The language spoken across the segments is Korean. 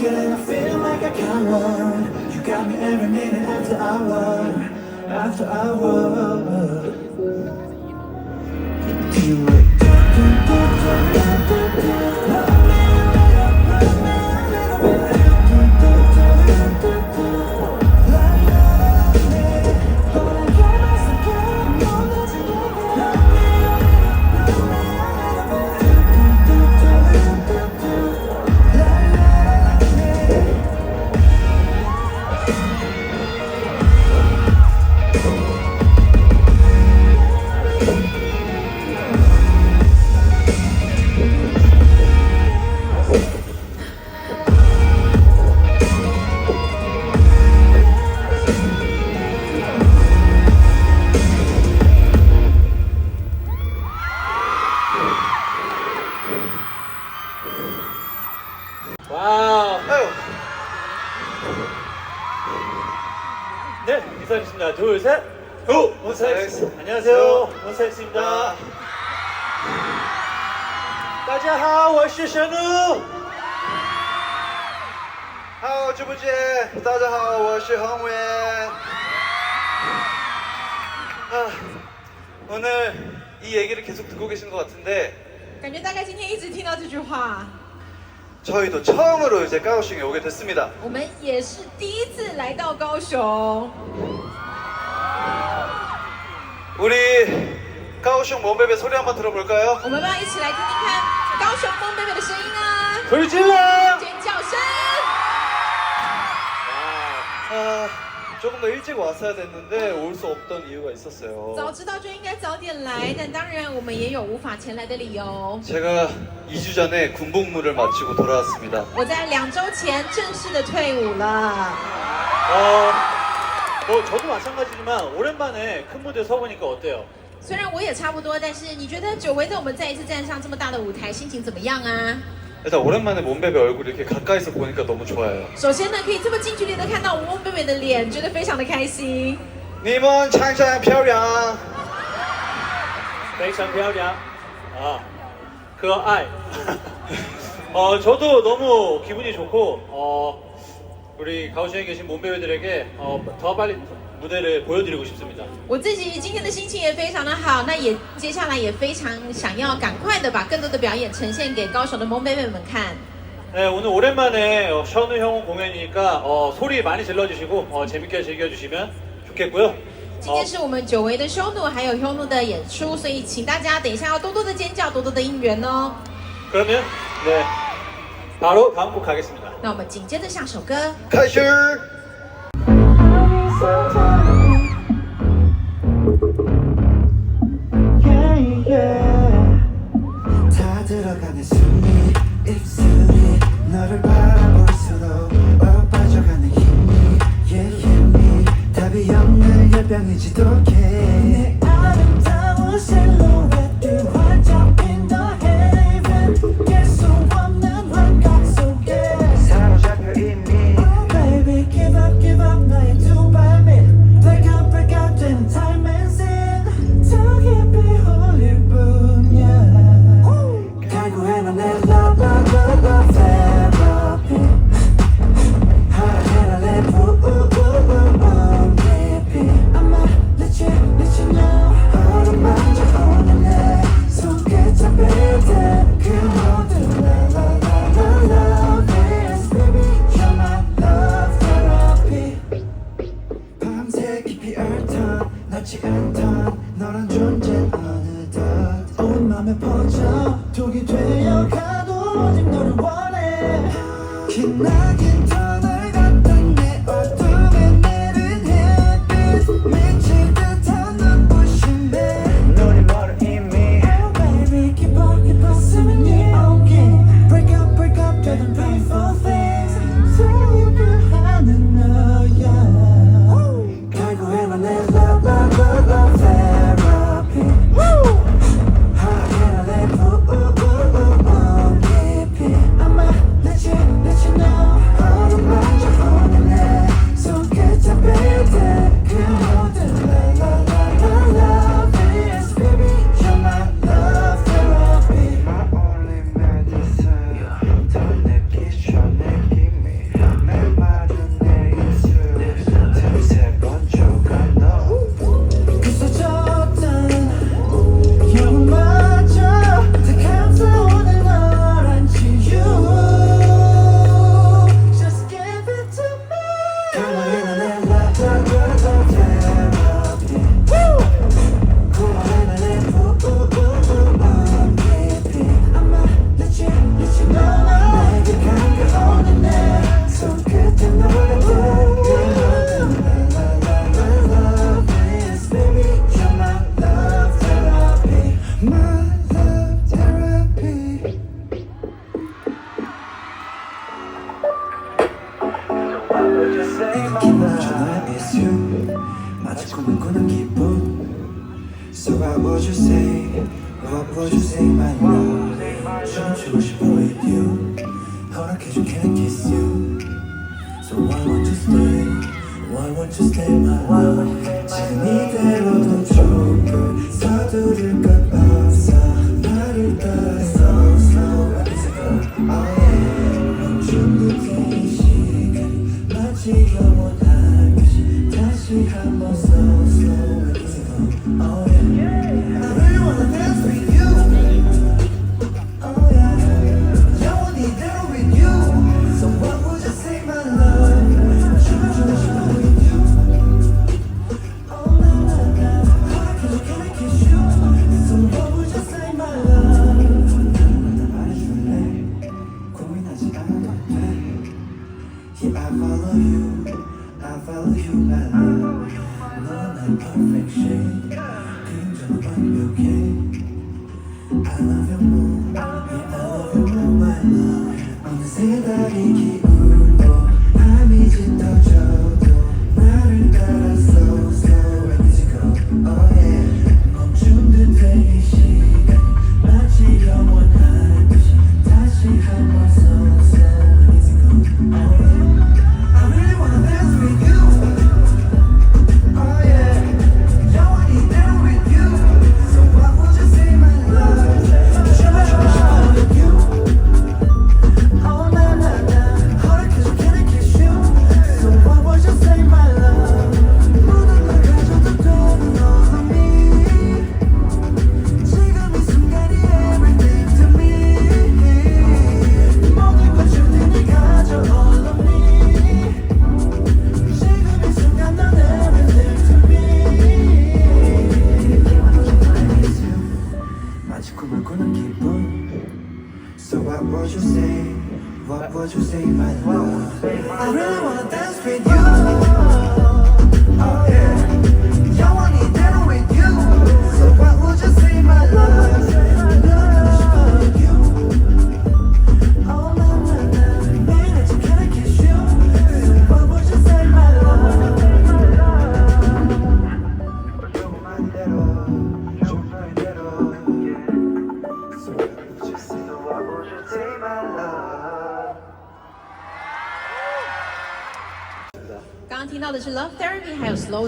good and I feel like I can run You got me every minute after hour After hour. You wake up 인사드리겠습니다. 둘, 셋. 후! 원사엑스. 원사엑스. 안녕하세요. 원사엑스입니다. 大家好，我是神奴。好久不见，大家好，我是恒伟。 아, 오늘 이 얘기를 계속 듣고 계신 것 같은데 感觉大概今天一直听到这句话， 저희도 처음으로 이제 까오싱에 오게 됐습니다. 我们也是第一次来到高雄。 우리 까오싱 몸베베 소리 한번 들어볼까요? 我们要不要一起来听听看高雄风贝贝的声音呢？ 소리 질러! 尖叫声！ 아, 조금 더 일찍 왔어야 됐는데 올 수 없던 이유가 早 있었어요. 知道就应该早点来，但当然我们也有无法前来的理由。 제가 2주 전에 군복무를 마치고 돌아왔습니다. 我在两周前正式的退伍了。 어, 뭐 저도 마찬가지지만 오랜만에 큰 무대 서 보니까 어때요? 虽然我也差不多，但是你觉得久违的我们再一次站上这么大的舞台，心情怎么样啊？ 일단 오랜만에 몸베베 얼굴 이렇게 가까이서 보니까 너무 좋아요. 首先呢，可以这么近距离的看到我们贝贝的脸，觉得非常的开心。 님은 창창漂亮. 非常漂亮. 아, 그 아이. 어, 저도 너무 기분이 좋고, 어, 우리 가오시에 계신 몸배우들에게 어, 더 빨리 무대를 보여드리고 싶습니다. 我自己今天的心情也非常的好，那也接下来也非常想要赶快的把更多的表演呈现给高雄的萌妹妹们看。 네, 오늘 오랜만에 어, 션우 형 공연이니까 어, 소리 많이 질러주시고 어, 재밌게 즐겨주시면 좋겠고요. 今 어, 天是我们久违的修努还有修努的演出，所以请大家等一下要多多的尖叫，多多的应援哦。 그러면 네 바로 다음 곡 가겠습니다. 那我们紧接着下首歌，开始。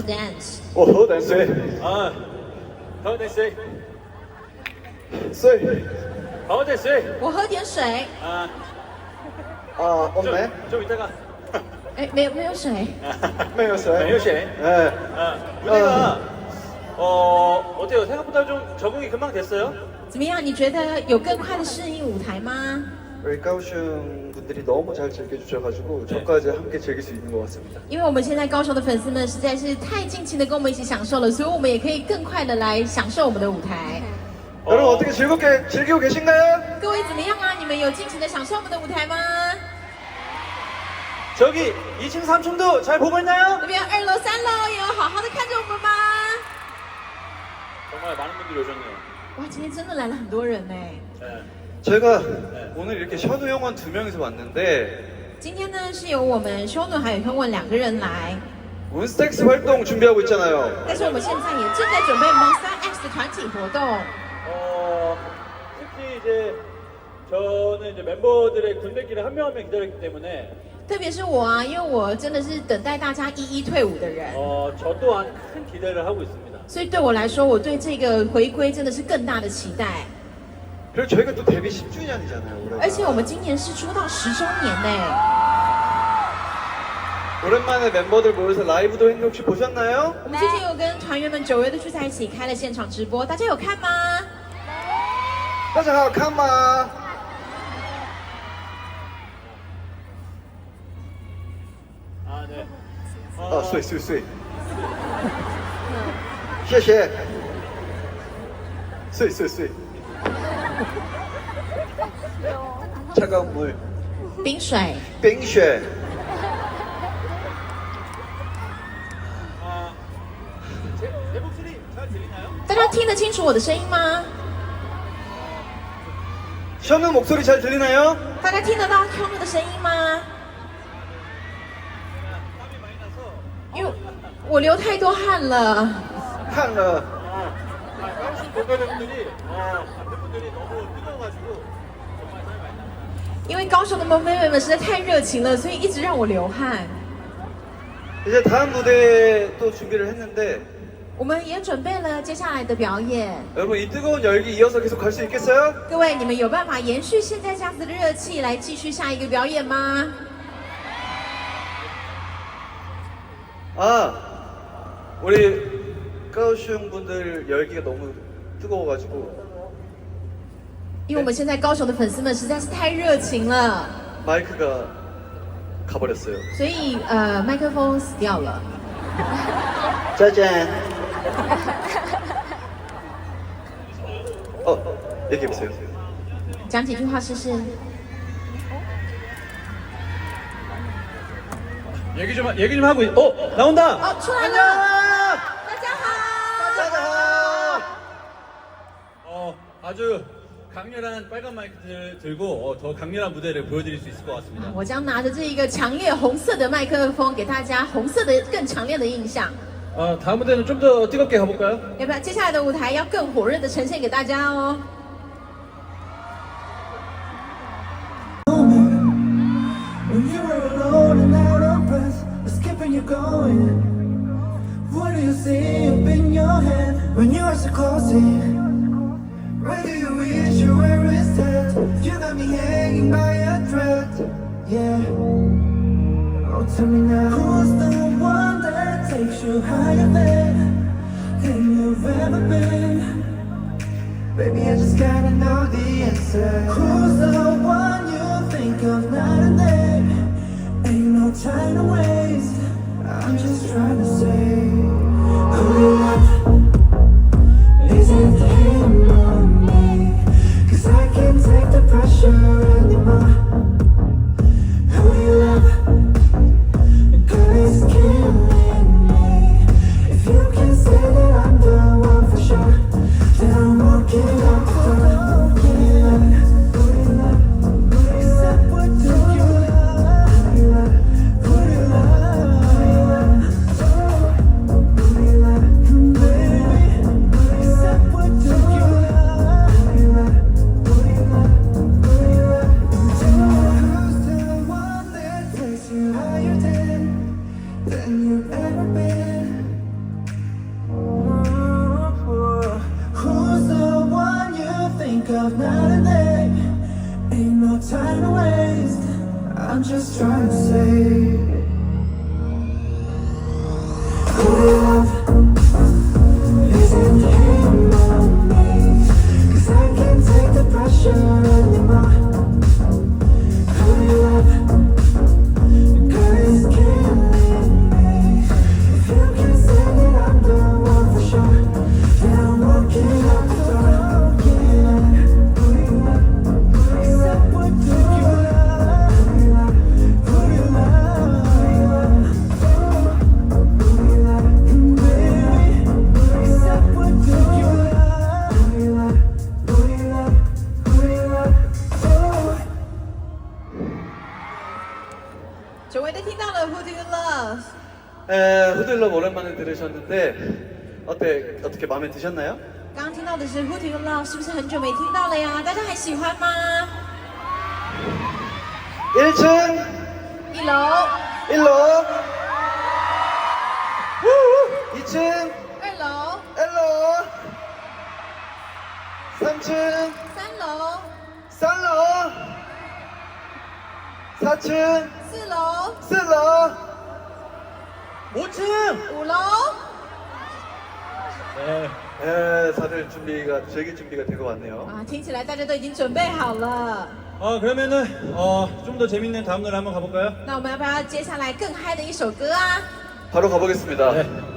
Dance。哦，好等水 아, 가운데 씨, 水 가운데 씨. 我喝点水。 아, 아 좀, 없네 좀 이따가. 哎，没有没有水。 매요 술 매요 씨. 네 아, 무대가 어 어때요? 생각보다 좀 적응이 금방 됐어요? 怎么样？你觉得有更快的适应舞台吗？ 우리 까우슝 분들이 너무 잘 즐겨주셔가지고 저까지 함께 즐길 수 있는 것 같습니다 因为我们现在高雄的粉丝们实在是太尽情的跟我们一起享受了，所以我们也可以更快的来享受我们的舞台。 여러분 어떻게 즐겁게 즐기고 계신가요? 各位怎么样啊？你们有尽情的享受我们的舞台吗？ 저기 2층 3층도 잘 보고 있나요? 那边二楼、三楼也有好好的看着我们吗？ 정말 많은 분들이 오셨네요. 哇，今天真的来了很多人呢。 네. 제가 오늘 이렇게 션우 형원 두 명이서 왔는데 今天呢是由我们修诺还有亨文两个人来， 몬스타엑스 활동 준비하고 있잖아요 但是我们现在也正在准备 Monster X 的团体活动。 어, 특히 이제 저는 이제 멤버들의 군대길을 한 명 한 명 기다렸기 때문에 特别是我啊，因为我真的是等待大家一一退伍的人， 어, 저 또한 큰 기대를 하고 있습니다. 所以对我来说，我对这个回归真的是更大的期待。 그리고 저희가 또 데뷔 10주년이잖아요 올해 而且我们今年是出道十周年呢， 오랜만에 멤버들 모여서 라이브도 했는데 혹시 보셨나요? 我们最近有跟团员们九月的聚在一起开了现场直播，大家有看吗？ 다자 칸마 아, 네. 아, 睡睡睡谢谢睡睡睡 차가운 물 冰水，冰雪 아, 제, 제 목소리 잘 들리나요? 大家听得清楚我的声音吗？ 션우 목소리 잘 들리나요? 大家听得到 Q 的声音吗？ 땀이 많이 나서 因为我流太多汗了， 한러 아, 까우신 보컬분들이 어, 팬분들이 너무 뜨거워가지고 정말 땀이 많이 나요. 因为高雄的萌妹妹们实在太热情了，所以一直让我流汗。 이제 다음 무대 또 준비를 했는데 我们也准备了接下来的表演， 여러분 이 뜨거운 열기 이어서 계속 갈 수 있겠어요? 各位，你们有办法延续现在这样子的热气来继续下一个表演吗？ 아 우리 까우슝 분들 열기가 너무 뜨거워가지고 因为我们现在高雄的粉丝们实在是太热情了， 마이크가 가버렸어요 所以呃，麦克风死掉了。 짜잔 어 얘기해보세요 讲几句话试试。 얘기 좀 하- 얘기 좀 하고 있... 어 나온다. 哦，出来了， 안녕 大家好。 짜잔 어 아주 강렬한 빨간 마이크를 들고 어, 더 강렬한 무대를 보여드릴 수 있을 것 같습니다. 我将拿着这一个强烈红色的麦克风，给大家红色的更强烈的印象。 어, 다음 무대는 좀 더 뜨겁게 가볼까요? 要不要？接下来的舞台要更火热的呈现给大家哦。 said. just trying to say 是不是很久没听到了呀？大家还喜欢吗？一层，一楼，一楼，一层，二楼，二楼，三层，三楼，三楼，四层，四楼，四楼，五层，五楼。 에, 다들 준비가 즐길 준비가 되고 왔네요. 啊，听起来大家都已经准备好了。아 그러면은 어, 좀 더 재밌는 다음 노래 한번 가볼까요? 那我们要不要接下来更嗨的一首歌啊？바로 가보겠습니다. 네.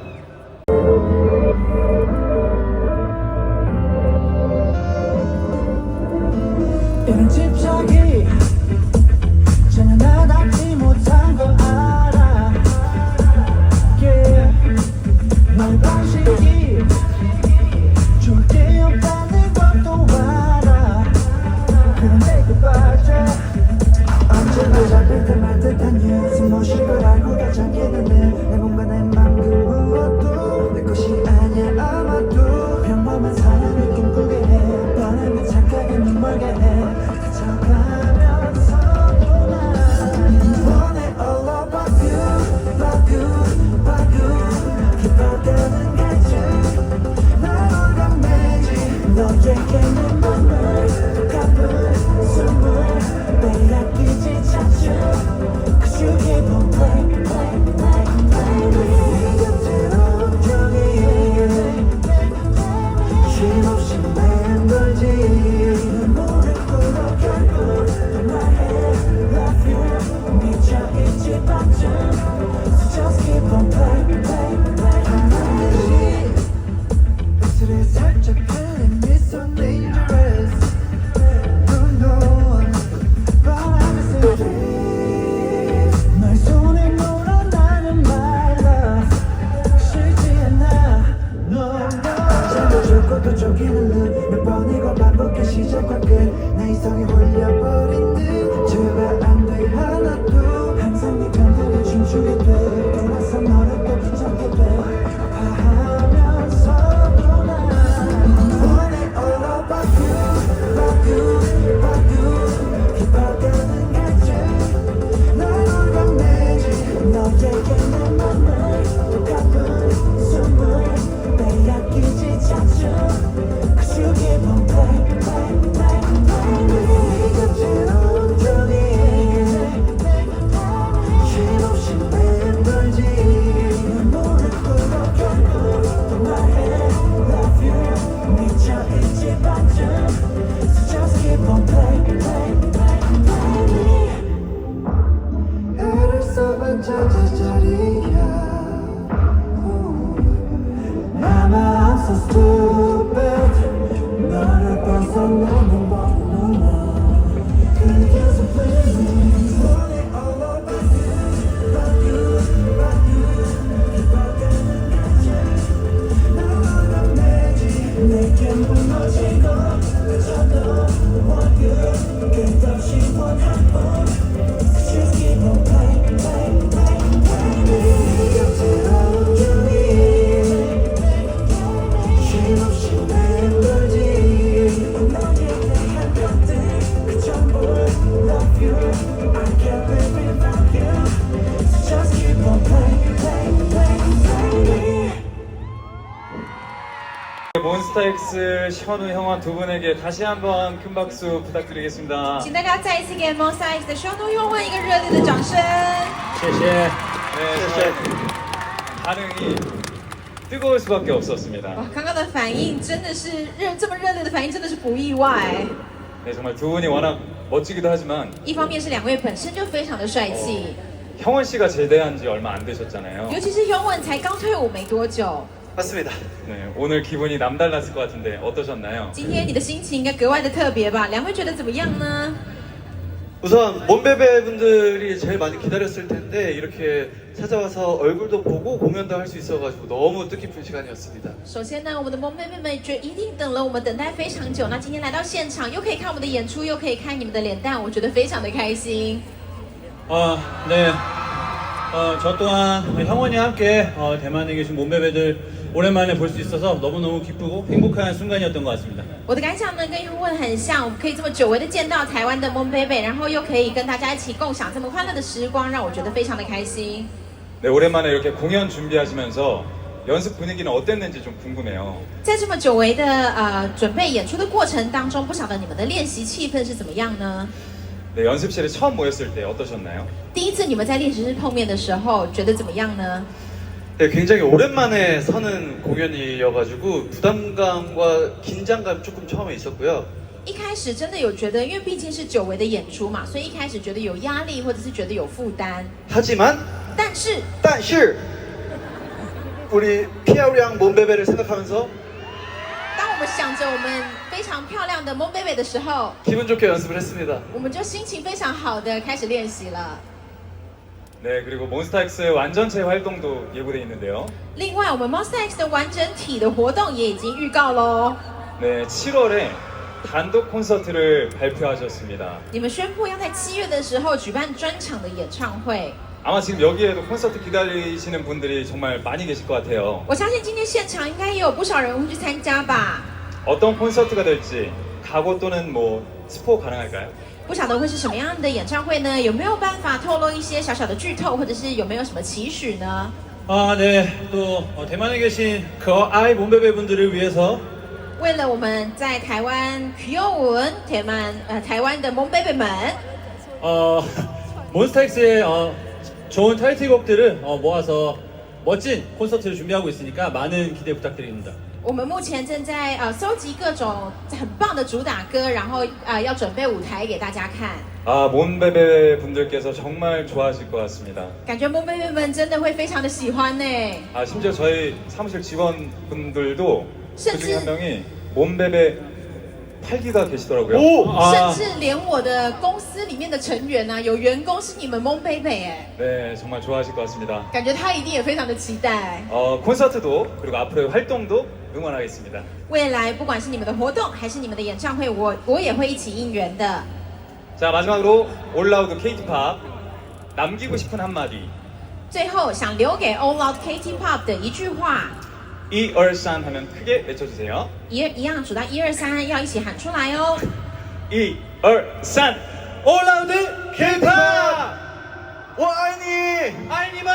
스타엑스 션우 형원 두 분에게 다시 한번 큰 박수 부탁드리겠습니다. 请大家再一次给 Monster X 的双头用问一个热烈的掌声。谢谢。 네, 정말 반응이 뜨거울 수밖에 없었습니다. 哇，刚刚的反应真的是热，这么热烈的反应真的是不意外。 네, 정말 두 분이 워낙 멋지기도 하지만 一方面是两位本身就非常的帅气， 형원 씨가 제대한 지 얼마 안 되셨잖아요. 尤其是雍文才刚退伍没多久， 맞습니다. 네, 오늘 기분이 남달랐을 것 같은데 어떠셨나요? 今天你的心情应该格外的特别吧？两位觉得怎么样呢？ 우선 몸베베 분들이 제일 많이 기다렸을 텐데 이렇게 찾아와서 얼굴도 보고 공연도 할 수 있어가지고 너무 뜻깊은 시간이었습니다. 首先呢，我们的萌妹妹们觉一定等了我们等待非常久。那今天来到现场，又可以看我们的演出，又可以看你们的脸蛋，我觉得非常的开心。 어, 네. 어, 저 또한 형원이와 함께 어, 대만에 계신 몸베베들 오랜만에 볼 수 있어서 너무너무 기쁘고 행복한 순간이었던 것 같습니다. 我的感想呢，跟雍文很像，我们可以这么久违的见到台湾的萌贝贝，然后又可以跟大家一起共享这么欢乐的时光，让我觉得非常的开心。 네, 오랜만에 이렇게 공연 준비하시면서 연습 분위기는 어땠는지 좀 궁금해요. 在这么久违的呃准备演出的过程当中，不晓得你们的练习气氛是怎么样呢？ 네, 연습실에 처음 모였을 때 어떠셨나요? 第一次你们在练习室碰面的时候，觉得怎么样呢？ 네, 굉장히 오랜만에 서는 공연이어가지고 부담감과 긴장감 조금 처음에 있었고요. 一开始真的有觉得，因为毕竟是久违的演出嘛，所以一开始觉得有压力，或者是觉得有负担。 하지만 但是 但是 우리 피아우량 몸베베를 생각하면서 当我们想着我们非常漂亮的萌贝贝的时候， 기분 좋게 연습을 했습니다. 我们就心情非常好的开始练习了。 네, 그리고 몬스타엑스의 완전체 활동도 예고돼 있는데요. 另外，我们 Monster X 的完整体的活动也已经预告喽。 네, 7월에 단독 콘서트를 발표하셨습니다. 你们宣布要在七月的时候举办专场的演唱会。 아마 지금 여기에도 콘서트 기다리시는 분들이 정말 많이 계실 것 같아요. 我相信今天现场应该也有不少人会去参加吧。 어떤 콘서트가 될지 각오 또는 뭐 스포 가능할까요? 不晓得会是什么样的演唱会呢？有没有办法透露一些小小的剧透，或者是有没有什么期许呢？ 아, 네. 또 어, 대만에 계신 그 아이 몸베베 분들을 위해서 为了我们在台湾 Q 文台湾呃台湾的萌贝贝们， 어, 몬스타엑스의 어, 좋은 타이틀곡들을 어, 모아서 멋진 콘서트를 준비하고 있으니까 많은 기대 부탁드립니다. 我们目前正在呃搜集各种很棒的主打歌，然后呃要准备舞台给大家看。 아, 몬베베 분들께서 정말 좋아하실 것 같습니다. 感觉萌贝贝们真的会非常的喜欢呢。 아, 심지어 저희 사무실 직원분들도 그 중에甚至- 한 명이 몬베베 8기가 계시더라고요. 오! 아, 甚至连我的公司里面的成员呢、有员工是你们萌贝贝哎， 네, 정말 좋아하실 것 같습니다. 感觉他一定也非常的期待。 어, 콘서트도 그리고 앞으로의 활동도 응원하겠습니다. 未来不管是你们的活动还是你们的演唱会，我我也会一起应援的。 자, 마지막으로 올라우드 KT팝 남기고 싶은 한마디. 最后想留给 All Out K-Pop 的一句话， 이 얼산 하면 크게 외쳐주세요. 一一样数到一二三，要一起喊出来哦。 이 얼산 올라우드 K-팝 我爱你！ 아이님은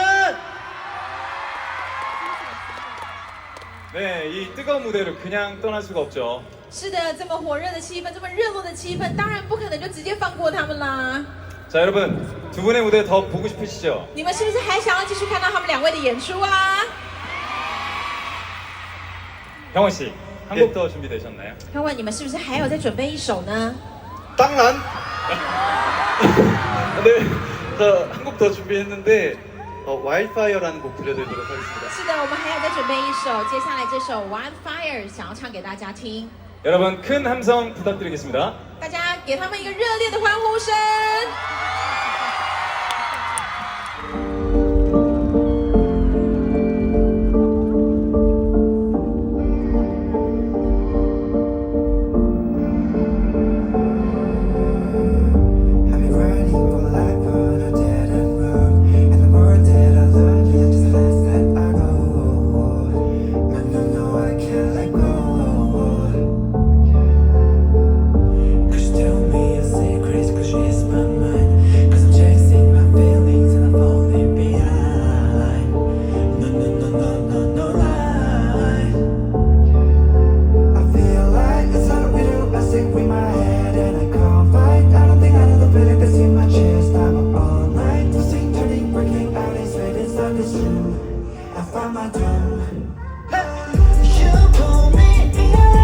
네, 이 뜨거운 무대를 그냥 떠날 수가 없죠. 是的，这么火热的气氛，这么热络的气氛，当然不可能就直接放过他们啦。 자, 여러분 두 분의 무대 더 보고 싶으시죠? 你们是不是还想要继续看到他们两位的演出啊？ 형원 씨, 한 곡 더 준비되셨나요? 要问你们是不是还有在准备一首呢？ 땅난. 네, 저 한 곡 더 준비했는데 어, 와일드파이어라는 곡 들려드리도록 하겠습니다. 是的，我们还有在准备一首，接下来这首《Wildfire》想要唱给大家听， 여러분 큰 함성 부탁드리겠습니다. 大家给他们一个热烈的欢呼声。 my tongue. You pull me in.